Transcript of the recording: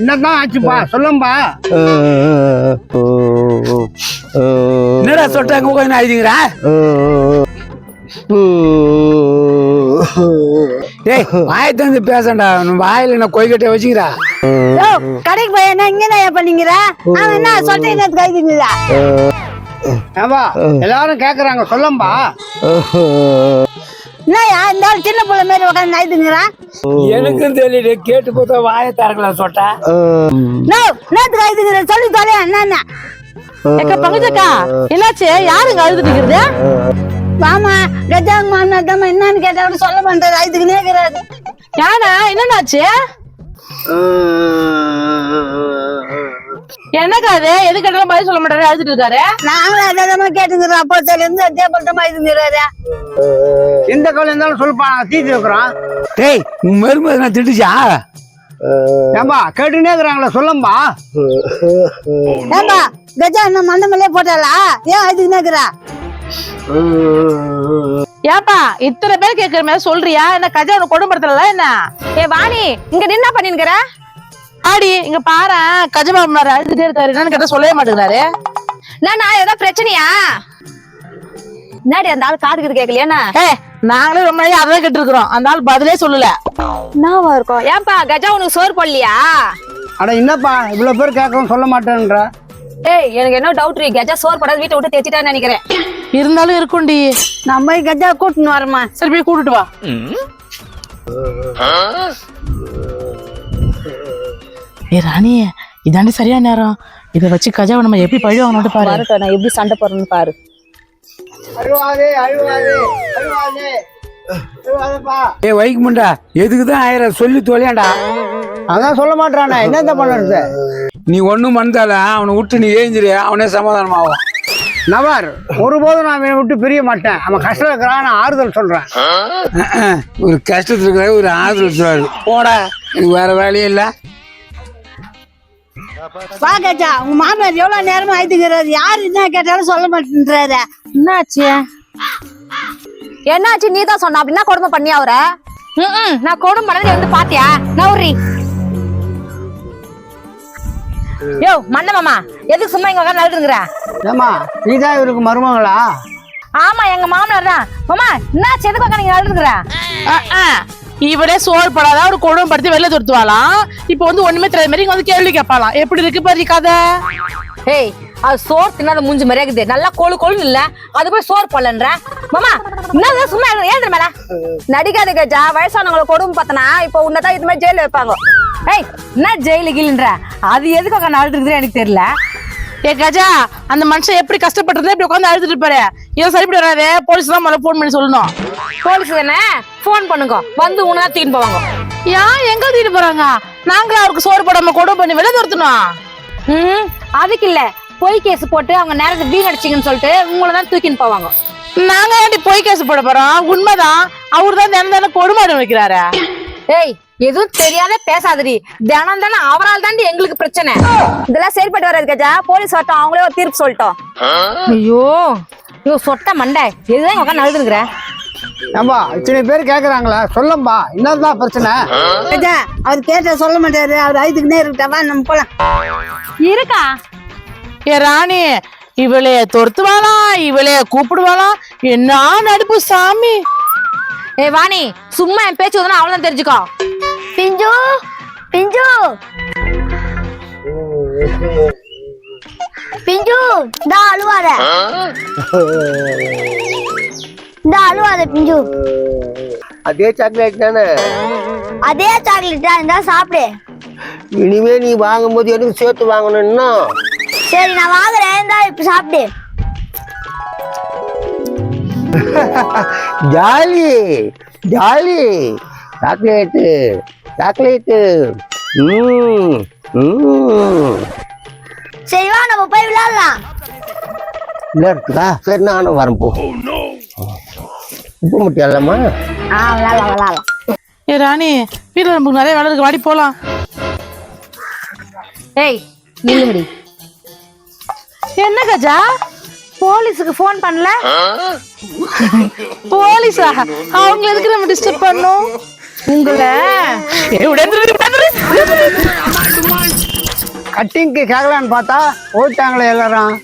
என்னதான் ஆச்சுப்பா? சொல்லும்பா. என்னடா சொட்டாங்க உட்காந்து ஆயுதுங்கிறா டேய் வாயத்தை வந்து பேசண்டா வாயில என்ன கொய்கட்டை வச்சுக்கிறா? கடைக்கு போய் என்ன இங்க பண்ணீங்கிற? அவன் என்ன சொல்ற என்னது கைதுங்களா ஏம்பா எல்லாரும் கேக்குறாங்க. சொல்லும்பா. என்னயா இந்த ஆள் சின்ன பிள்ளை மாதிரி உட்காந்து நாய்துங்கிறான் எனக்கும் தெரியல கேட்டு பார்த்தா வாயை திறக்கலாம் சொட்டா. நோ நேத்து கைதுங்கிற சொல்லி தொலையா என்ன ஏக்கா பங்கஜக்கா என்னாச்சு? யாருங்க அழுது நிக்கிறது வாமா கஜாங்க மாமா என்னன்னு கேட்டா கூட சொல்ல மாட்டாரு ஐதுக்கு நேக்கிறாரு யானா என்னன்னாச்சு? என்னக்கா அது எது கேட்டாலும் பதில் சொல்ல மாட்டாரு அழுதுட்டு இருக்காரு? நாங்களும் அதே கேட்டுங்கிறோம் அப்போ இருந்து அதே போல மைதுங்கிறாரு எந்த கவலை இருந்தாலும் சொல்லுப்பா நாங்க தீர்த்து வைக்கிறோம். டேய் உன் மருமதி நான் திட்டுச்சா? ஏம்பா கேட்டுனே இருக்கிறாங்களே சொல்லும்பா. ஏப்பா கஜா என்ன மண்டை மேலே போட்டாளா? ஏன் அதுக்கு நேக்கிறா ஏப்பா இத்தனை பேர் கேக்குற மாதிரி சொல்றியா? என்ன கஜா உனக்கு கொடும்படுத்தல என்ன? ஏ வாணி இங்க என்ன பண்ணிருக்கிற ஆடி இங்க பாரு கஜ மாமனார் அழுதுட்டே இருக்காரு. என்னன்னு கேட்டா சொல்லவே மாட்டேங்கிறாரு. நான் ஏதோ பிரச்சனையா? என்னடி அந்த ஆள் காது கீது கேட்கலையா என்ன? ஏ நாங்களே ரொம்ப நாளைக்கு அதான் கேட்டு இருக்கிறோம் அந்த ஆள் பதிலே சொல்லல. என்னவா இருக்கும்? ஏன்பா கஜா உனக்கு சோறு போடலையா? அட என்னப்பா இவ்வளவு பேர் கேட்கவும் சொல்ல மாட்டேன்ற. ஏய் எனக்கு என்ன டவுட் கஜா சோறு போடாத வீட்டை விட்டு தேச்சிட்டான்னு நினைக்கிறேன். இருந்தாலும் இருக்கும்டி. நம்ம போய் கஜா கூட்டின்னு வரமா சரி போய் கூட்டிட்டு வா. ஏ ராணி இதாண்டி சரியான நேரம்? இதை வச்சு கஜாவை நம்ம எப்படி பழி வாங்கணும் பாரு. நான் எப்படி சண்டை போடுறேன்னு பாரு. ஏ வைக்க முண்டா எதுக்கு தான் ஆயிரம் சொல்லி தொலையாண்டா? அதான் சொல்ல மாட்டானே என்னத்த பண்ணுறது நீ ஒண்ணும் பண்ணதால அவனை விட்டு நீ ஏஞ்சிரு அவனே சமாதானமாகும். நபர் ஒருபோதும் நான் இவனை விட்டு பிரிய மாட்டேன். அவன் கஷ்டம் இருக்கிறான் நான் ஆறுதல் சொல்றேன். ஒரு கஷ்டத்துல இருக்கிற ஒரு ஆதரவு சொல்றாரு. போடா எனக்கு வேற வேலையே இல்லை. வா கஜா உங்க மாமனார் எவ்வளவு நேரமா ஆயிடுங்கிறாரு யாரு என்ன கேட்டாலும் சொல்ல மாட்டேன்றாரு. என்னாச்சு? என்னாச்சு? நீ தான் சொன்ன அப்படின்னா கொடுமை பண்ணி அவரை? ம் நான் கொடுமை பண்ணது நீ வந்து பாத்தியா? நவுரி யோ மண்ண மாமா எதுக்கு சும்மா இங்க உட்காந்து நழுதுங்கிற ஏமா நீதான் இவருக்கு மருமகளா? ஆமா எங்க மாமனார் தான். மாமா என்னாச்சு? எதுக்கு உட்காந்து நீங்க நழுதுங்கிற. இவனே சோறு படாத ஒரு கொடுமைப்படுத்தி வெளில துரத்துவாளாம். இப்போ வந்து ஒண்ணுமே தெரியாத மாதிரி இங்க வந்து கேள்வி கேட்பாளாம். எப்படி இருக்கு பாரு கதை? ஏய் அது சோறு தின்னாத மூஞ்சி மாதிரியே இருக்குது. நல்லா கோழு கோழுன்னு இல்ல? அது போய் சோறு போடலன்ற? மாமா என்ன சும்மா ஏன் மேல? நடிக்காத கஜா வயசானவங்களை கொடுமை பார்த்தனா இப்போ உன்னதான் இது மாதிரி ஜெயில வைப்பாங்க. ஏய் என்ன ஜெயிலு கீழுன்ற? அது எதுக்காக நாள் அழுதுறது எனக்கு தெரியல. ஏ கஜா அந்த மனுஷன் எப்படி கஷ்டப்பட்டிருந்தா இப்படி உட்காந்து அழுதுட்டு இருப்பாரு? இதை சரிப்பட்டு வராது போலீஸ் தான் முதல்ல ஃபோன் பண்ணி சொல்லணும். போலீஸ் தானே ஃபோன் பண்ணுங்க. வந்து உன்னதான் தூக்கின்னு போவாங்க. ஏன் எங்க தூக்கிட்டு போறாங்க? நாங்களும் அவருக்கு சோறு போடாம கொடுமை பண்ணி வெளில துரத்தணும் ம் அதுக்கு இல்ல. பொய் கேஸ் போட்டு அவங்க நேரத்தை வீணடிச்சிங்கன்னு சொல்லிட்டு உங்களை தான் தூக்கின்னு போவாங்க. நாங்க ஏன்டி பொய் கேஸ் போட போறோம்? உண்மைதான். அவரு தான் தினம் தினம் கொடுமாடு வைக்கிறாரு ஏய் எதுவும் தெரியாத பேசாதடி. தினம் தானே அவரால் தாண்டி எங்களுக்கு பிரச்சனை. இதெல்லாம் சரிப்பட்டு வராது கஜா. போலீஸ் வரட்டும். அவங்களே ஒரு தீர்ப்பு சொல்லிட்டோம். ஐயோ. ஐயோ சொட்ட மண்டை. எதுதான் உட்காந்து அழுதுருக்குற? ஏம்பா இத்தனை பேர் கேக்குறாங்களா. சொல்லம்பா. என்னதான் பிரச்சனை? கஜா அவர் கேட்டா சொல்ல மாட்டாரு. அவர் ஐதுக்குனே இருக்கட்டா நம்ம போலாம். இருக்கா? ஏ ராணி இவளே துரத்துவாளாம் இவளே கூப்பிடுவாளாம் என்ன நடுப்பு சாமி? ஏய் வாணி சும்மா என் பேச்சு வந்தா அவ்வளவுதான் தெரிஞ்சுக்கோ. பிஞ்சு பிஞ்சு. பிஞ்சு இந்த அழுவாத. இந்த அழுவாத பிஞ்சு. அதே சாக்லேட் தானே? அதே சாக்லேட் தான் இருந்தா சாப்பிடு. இனிமே நீ வாங்கும்போது எனக்கு சேர்த்து வாங்கணும்னா சரி நான் வாங்குறேன் இந்தா இப்ப சாப்பிடு. Jolly jolly. Chocolate chocolate. சரி வா நம்ம போய் விளையாடலாம். இருக்குதா? சரி நானும் வரேன் போ. உப்பு முட்டை இல்லம்மா ஆ விளையாடலாம் விளையாடலாம். ஏ ராணி வீட்டுல நமக்கு நிறைய வேலை இருக்கு. வாடி போலாம். ஏய் நில்லுங்கடி. என்ன கஜா? போலீஸுக்கு ஃபோன் பண்ணல? போலீஸா? அவங்க எதுக்கு நம்ம டிஸ்டர்ப் பண்ணும் உங்களை. கட்டிங்க்கு கேட்கலான்னு பார்த்தா ஓட்டாங்களே எல்லாரும்